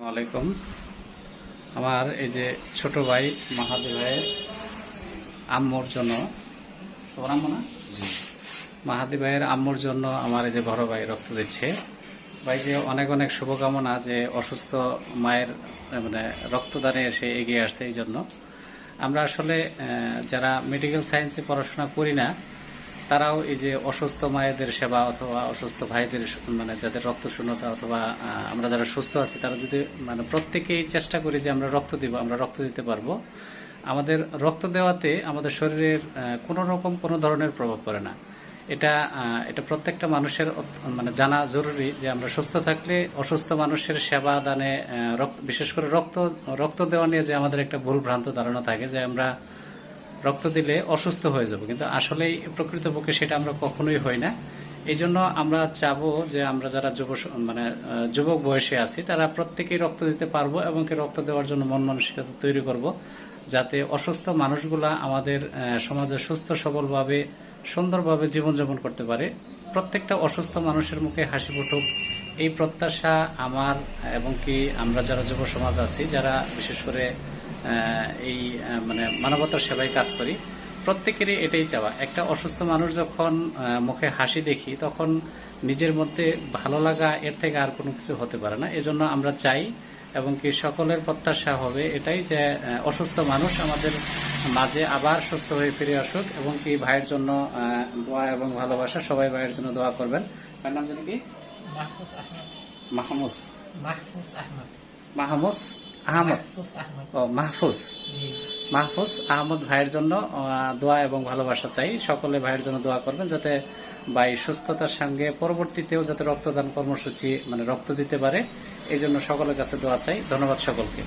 আলাইকুম। আমার এই যে ছোট ভাই মাহাদি ভাইয়ের আম্মুর জন্য তোমার আম্মু না? মাহাদি ভাইয়ের আম্মুর জন্য আমার এই যে বড় ভাই রক্ত দিচ্ছে। ভাইকে অনেক অনেক শুভকামনা যে অসুস্থ মায়ের মানে রক্তদানে এসে এগিয়ে আসছে এই জন্য। আমরা আসলে যারা মেডিকেল সায়েন্সে পড়াশোনা করি না তারাও এই যে অসুস্থ মায়েদের সেবা অথবা অসুস্থ ভাইদের মানে যাদের রক্ত শূন্যতা অথবা আমরা যারা সুস্থ আছি, তারা যদি মানে প্রত্যেকেই চেষ্টা করি যে আমরা রক্ত দিব, আমরা রক্ত দিতে পারব, আমাদের রক্ত দেওয়াতে আমাদের শরীরের কোনো রকম কোনো ধরনের প্রভাব পড়ে না। এটা এটা প্রত্যেকটা মানুষের মানে জানা জরুরি যে আমরা সুস্থ থাকলে অসুস্থ মানুষের সেবা দানে রক্ত, বিশেষ করে রক্ত রক্ত দেওয়া নিয়ে যে আমাদের একটা ভুল ভ্রান্ত ধারণা থাকে যে আমরা রক্ত দিলে অসুস্থ হয়ে যাব। কিন্তু আসলেই প্রকৃতপক্ষে সেটা আমরা কখনোই হই না। এই জন্য আমরা চাবো যে আমরা যারা যুব মানে যুবক বয়সে আছি, তারা প্রত্যেকেই রক্ত দিতে পারব এবং রক্ত দেওয়ার জন্য মন মানসিকতা তৈরি করব। যাতে অসুস্থ মানুষগুলা আমাদের সমাজে সুস্থ, সবলভাবে, সুন্দরভাবে জীবনযাপন করতে পারে। প্রত্যেকটা অসুস্থ মানুষের মুখে হাসি ফুটুক। এই প্রত্যাশা আমার এবং কি আমরা যারা যুব সমাজ আছি, যারা বিশেষ করে এই মানে মানবতার সেবায় কাজ করি। প্রত্যেকেরই এটাই চাওয়া। একটা অসুস্থ মানুষ যখন মুখে হাসি দেখি তখন নিজের মধ্যে ভালো লাগা এর থেকে আর কোনো কিছু হতে পারে না। এজন্য আমরা চাই এবং কি সকলের প্রত্যাশা হবে এটাই যে অসুস্থ মানুষ আমাদের মাঝে আবার সুস্থ হয়ে ফিরে আসুক এবং কি ভাইয়ের জন্য দোয়া এবং ভালোবাসা সবাই ভাইয়ের জন্য দোয়া করবেন। ভাইয়ের নাম জানি কি? মাহফুজ আহমদ। মাহমুদ। মাহফুজ আহমদ। আহমদ। ও মাহফুজ। মাহফুজ আহমদ ভাইয়ের জন্য দোয়া এবং ভালোবাসা চাই। সকলে ভাইয়ের জন্য দোয়া করবেন যাতে ভাই সুস্থতার সঙ্গে পরবর্তীতেও যাতে রক্তদান কর্মসূচি মানে রক্ত দিতে পারে। এই জন্য সকলের কাছে দোয়া চাই। ধন্যবাদ সকলকে।